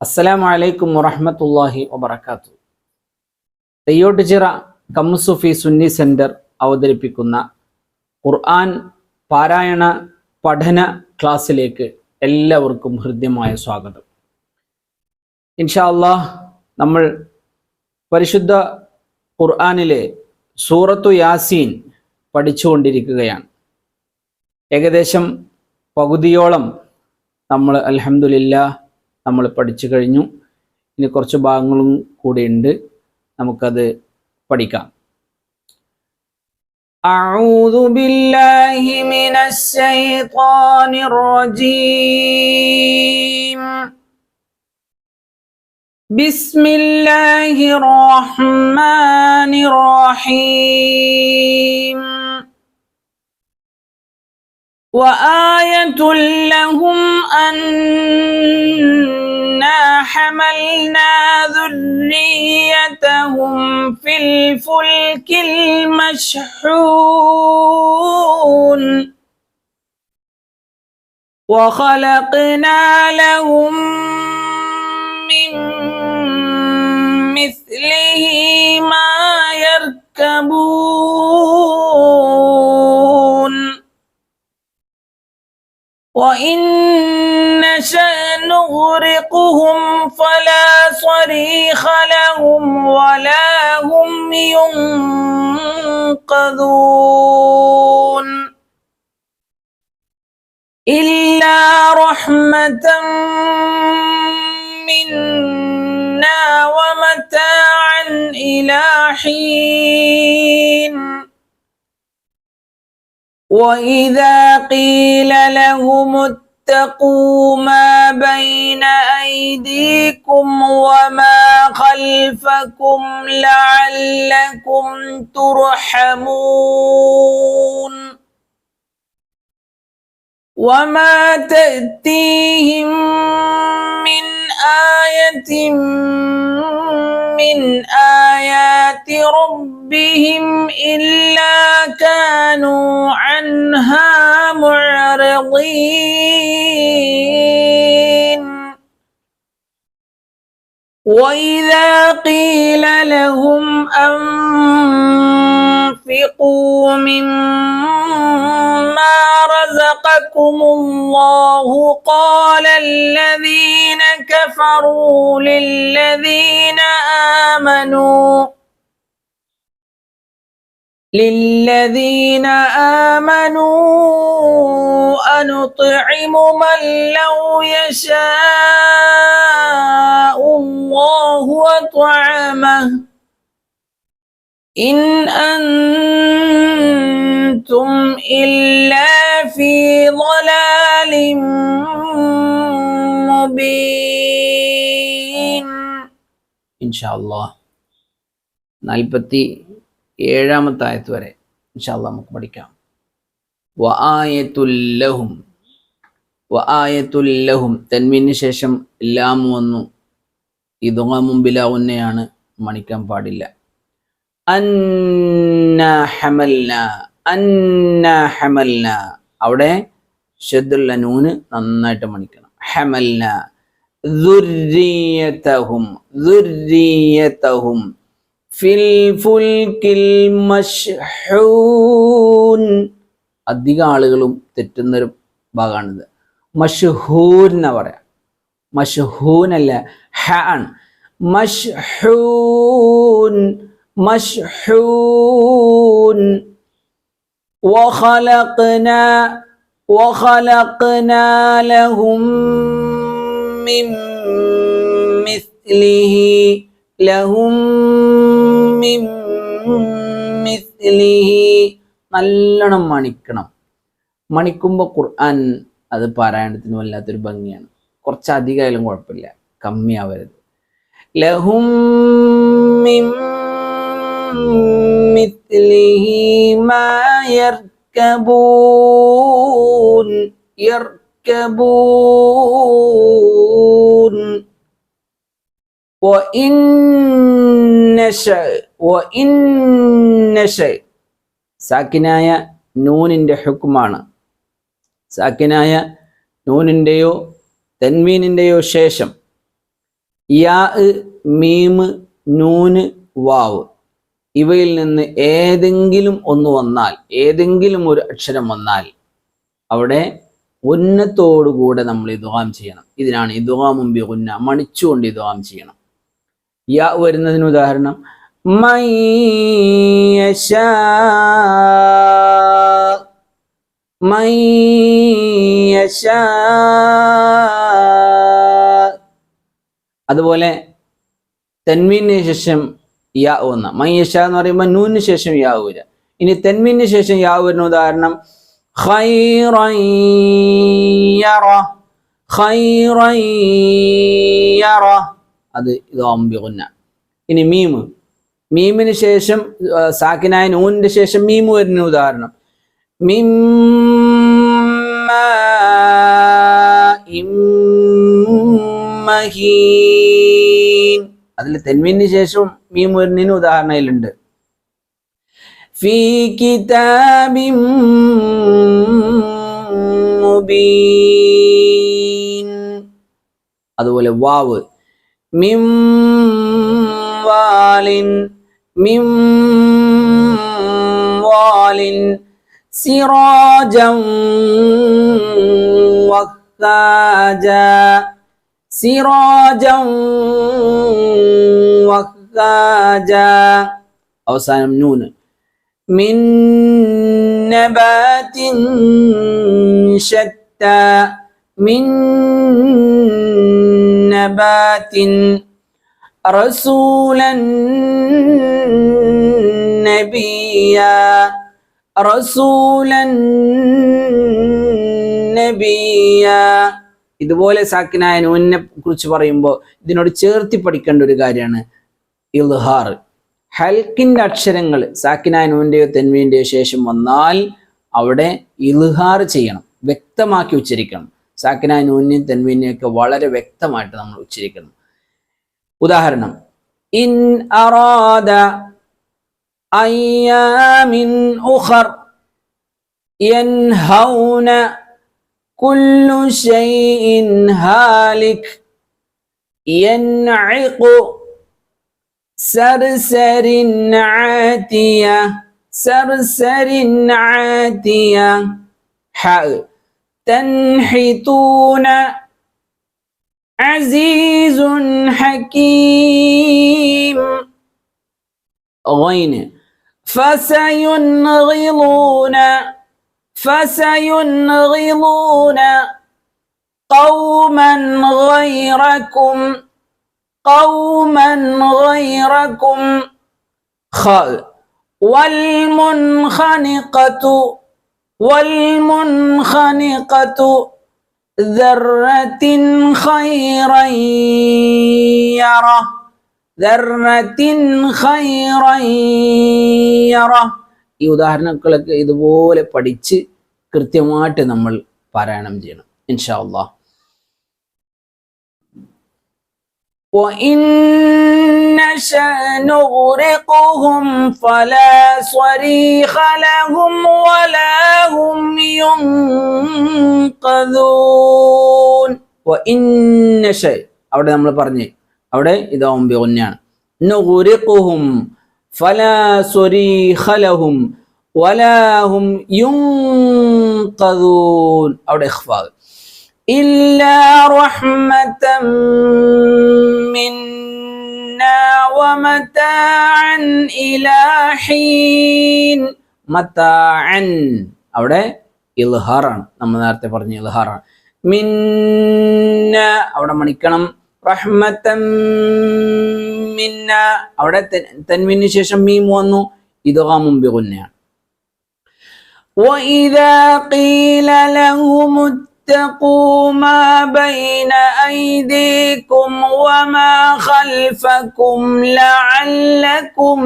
അസ്സലാമു അലൈക്കും വറഹ്മത്തുള്ളാഹി വബർക്കാത്തു തെയ്യോട്ടുചിറ കമ്മുസുഫി സുന്നി സെന്റർ അവതരിപ്പിക്കുന്ന ഖുർആൻ പാരായണ പഠന ക്ലാസ്സിലേക്ക് എല്ലാവർക്കും ഹൃദ്യമായ സ്വാഗതം. ഇൻഷാ അള്ളാഹ് നമ്മൾ പരിശുദ്ധ ഖുർആാനിലെ സൂറത്തു യാസീൻ പഠിച്ചുകൊണ്ടിരിക്കുകയാണ്. ഏകദേശം പകുതിയോളം നമ്മൾ അൽഹംദുലില്ലാ നമ്മൾ പഠിച്ചു കഴിഞ്ഞു ഇനി കുറച്ച് ഭാഗങ്ങളും കൂടെയുണ്ട് നമുക്കത് പഠിക്കാം أعوذ بالله من الشيطان الرجيم بسم الله الرحمن الرحيم وآية لهم حملنا ذريتهم في الفلك المشحون. وخلقنا لهم من مثله ما يركبون. وإن نشأ نغرقهم فلا صريخ لهم ولا هم ينقذون. إلا رحمة منا ومتاعا إلى حين. وإذا قيل لهم اتقوا ما بين أيديكم وما خلفكم لعلكم ترحمون. وما تأتيهم من آية من آيات ربهم إلا كانوا عنها معرضين. وإذا قيل لهم أنفقوا مما رزقكم الله قال الذين كفروا للذين آمنوا للذين آمنوا أنطعم من لو يشاء الله أطعمه إن أنتم إلا في ضلال مبين إن شاء الله നാൽപ്പത്തി ഏഴാമത്തെ ആയത്ത് വരെ ഇൻഷാല്ല നമുക്ക് പഠിക്കാം വ ആയത്തുല്ലഹും വ ആയത്തുല്ലഹും തെന്മീന് ശേഷം എല്ലാം വന്നു ഇതുങ്ങ മുമ്പിലാവുന്നയാണ് മണിക്കാൻ പാടില്ല അന്ന ഹമൽന അന്നഹമൽന അവിടെ ഷദ്ദുള്ള നൂന് നന്നായിട്ട് മണിക്കണം. ഹമൽന. ദുര്രിയതഹും ദുര്രിയതഹും. ഫിൽ ഫുൽകിൽ മഷ്ഹൂൻ. അധിക ആളുകളും തെറ്റുന്നൊരു ഭാഗമാണിത് മഷ്ഹൂൻ എന്ന് പറയാ. മഷ്ഹൂൻ അല്ല ഹാൻ ആണ് മഷ്ഹൂൻ. മഷ്ഹൂൻ. وخلقنا وخلقنا لهم من مثله لهم من مثله നല്ലോണം മണിക്കണം മണിക്കുമ്പോൾ ഖുർആൻ അത് പാരായണത്തിന് വല്ലാത്തൊരു ഭംഗിയാണ് കുറച്ചധികമായാലും കുഴപ്പമില്ല കമ്മിയാവരുത് ലഹും മിൻ مثله ما يركبون يركبون وإن نشأ وإن نشأ സാക്കിനായ നൂനിൻ്റെ ഹുക്കുമാണ് സാക്കിനായ നൂനിൻ്റെയോ തെൻമീനിൻ്റെയോ ശേഷം യാ മീമ് നൂന് വാവ് ഇവയിൽ നിന്ന് ഏതെങ്കിലും ഒന്ന് വന്നാൽ ഏതെങ്കിലും ഒരു അക്ഷരം വന്നാൽ അവിടെ ഉന്നത്തോടുകൂടെ നമ്മൾ ഈ ഇദ്ഗാം ചെയ്യണം. ഇതിനാണ് ഇദ്ഗാം മുമ്പി ഉന്ന മണിച്ചുകൊണ്ട് ഇദ്ഗാം ചെയ്യണം. യാ വരുന്നതിന് ഉദാഹരണം. മൈയശ മൈയശ അതുപോലെ തെൻമീന് ശേഷം യാ ഒന്ന് മൈഷ എന്ന് പറയുമ്പോൾ നൂന് ശേഷം യാ വരിക ഇനി തെന്മിന് ശേഷം യാ വരുന്ന ഉദാഹരണം അത് ഇതാകുന്ന ഇനി മീമ്. മീമിന് ശേഷം സാക്കിനായ നൂനിന്റെ ശേഷം മീമ് വരുന്ന ഉദാഹരണം. മഹീൻ അതിൽ തെന്മീന് ശേഷവും മീം മുരണിന് ഉദാഹരണയിലുണ്ട്. ഫീ കിതാബിൻ മുബീൻ. അതുപോലെ വാവ്. മിം വാലിൻ മിം വാലിൻ സിറാജം വഖാജ സിറാജം വഖാജ അവസാനം നൂന് മിൻ നബാത്തിൻ ശത്ത മിൻ നബാത്തിൻ റസൂലൻ നബിയ റസൂലൻ നബിയ ഇതുപോലെ സാക്കിനായ നൂനിനെ കുറിച്ച് പറയുമ്പോൾ ഇതിനോട് ചേർത്തി പഠിക്കേണ്ട ഒരു കാര്യമാണ് ഇൽഹാർ. ഹൽക്കിന്റെ അക്ഷരങ്ങൾ സാക്കിനായ നൂന്റെയോ തെന്മീന്റെയോ ശേഷം വന്നാൽ അവിടെ ഇൽഹാർ ചെയ്യണം വ്യക്തമാക്കി ഉച്ചരിക്കണം. സാക്കിനായ നൂനിനെയും തെൻവീനെയും ഒക്കെ വളരെ വ്യക്തമായിട്ട് നമ്മൾ ഉച്ചരിക്കണം. ഉദാഹരണം ഇൻ അറാദ അയ്യാമിൻ ഉഖർ യൻഹൗന كل شيء هالك. ينعق سرسر عاتية سرسر عاتية. حاء تنحتون عزيز حكيم. غين. فسينغضون فسينغضون قوما غيركم قوما غيركم خاء والمنخنقة والمنخنقة ذرة خيرا يره ذرة خيرا يره ഈ ഉദാഹരണങ്ങളൊക്കെ ഇതുപോലെ പഠിച്ച് കൃത്യമായിട്ട് നമ്മൾ പാരായണം ചെയ്യണം ഇൻഷാ അള്ളാഹ് وإن نشأ نغرقهم فلا صريخ لهم ولا هم ينقذون وإن نشأ അവിടെ നമ്മൾ പറഞ്ഞ് അവിടെ ഇതാവും ഒന്നാണ് نغرقهم فلا صريخ لهم ولا هم ينقذون അവിടെ ഇഖ്ഫാ إلا رحمة منا ومتاعا إلى حين متاعا അവിടെ ഇൽഹാറാണ് നമ്മൾ നേരത്തെ പറഞ്ഞ ഇൽഹാറാണ് മിന്ന അവിടെ മണിക്കണം റഹ്മത്തം മിന്ന അവിടെ തൻവിന് ശേഷം മീം വന്നു ഇതുകാ മുമ്പ് കുന്നയാണ് وإذا قيل لهم اتقوا ما بين أيديكم وما خلفكم لعلكم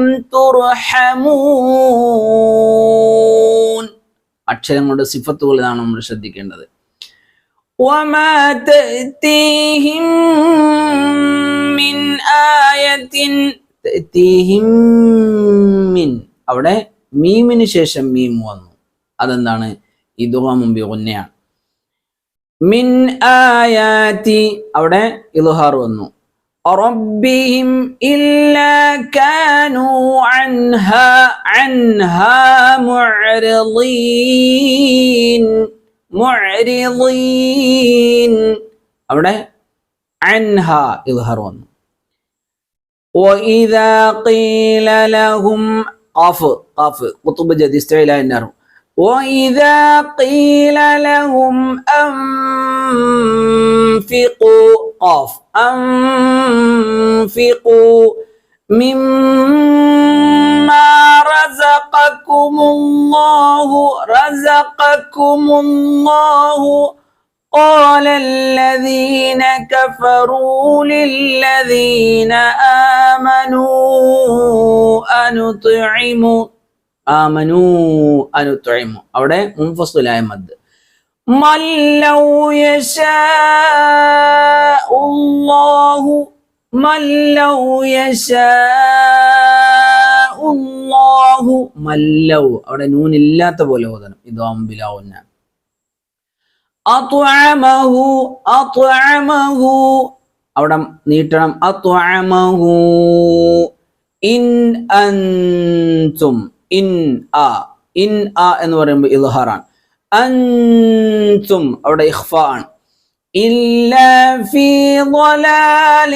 ترحمون അക്ഷരങ്ങളുടെ സിഫത്തുകൾ ഇതാണ് നമ്മൾ ശ്രദ്ധിക്കേണ്ടത് وما تأتيهم من آية تأتيهم من അവിടെ മീമിന് ശേഷം മീം വന്നു അതെന്താണ് ഇതുക മുമ്പ് ഒന്നയാണ് മിൻ ആയാത്തി അവിടെ ഇൽഹാർ വന്നു ربهم إلا كانوا عنها عنها معرضين معرضين അവിടെ അൻഹ ഇൽഹർ വന്നു وإذا قيل لهم قاف قاف قطب جد استعلاء النار وإذا قيل لهم أنفقوا قاف أنفقوا مما رزقكم الله رزقكم الله. قال الذين كفروا للذين آمنوا أنطعم അവിടെ മുൻഫസുലായ മദ്. ഉള്ളാഹു ഉള്ളാഹു മല്ലൗ അവിടെ നൂനില്ലാത്ത പോലെ ഓതണം. ഇത് അമ്പിലാവുന്ന അവിടെ നീട്ടണം. അത്വാമഹു ഇൻ അൻതും ഇൻ ആ ഇൻ ആ എന്ന് പറയുമ്പോൾ ഇൽഹാറാണ് അൻതും അവിടെ ഇഖ്ഫ ആണ് ഇല്ല ഫീ ضلال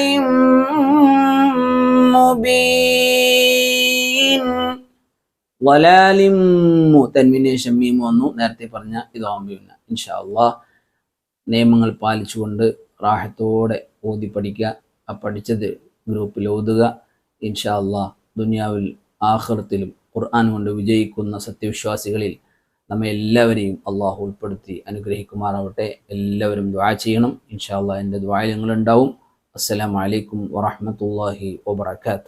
മുബീൻ വലാലിമ്മു തന്മിന് ശേഷം മീമു വന്നു നേരത്തെ പറഞ്ഞ ഇതാവുമ്പോൾ ഇൻഷാ അള്ളാഹ് നിയമങ്ങൾ പാലിച്ചുകൊണ്ട് റാഹത്തോടെ ഓതി പഠിക്കുക ആ പഠിച്ചത് ഗ്രൂപ്പിൽ ഓതുക ഇൻഷാ അള്ളാഹ് ദുനിയാവിൽ ആഹൃത്തിലും ഖുർആൻ കൊണ്ട് വിജയിക്കുന്ന സത്യവിശ്വാസികളിൽ നമ്മെ എല്ലാവരെയും അള്ളാഹു ഉൾപ്പെടുത്തി അനുഗ്രഹിക്കുമാറാവട്ടെ. എല്ലാവരും ദ്വാ ചെയ്യണം. ഇൻഷാ എന്റെ ദ്വായങ്ങളുണ്ടാവും അസ്സലാമലൈക്കും വറഹമത്തല്ലാഹി വബർക്കാത്തു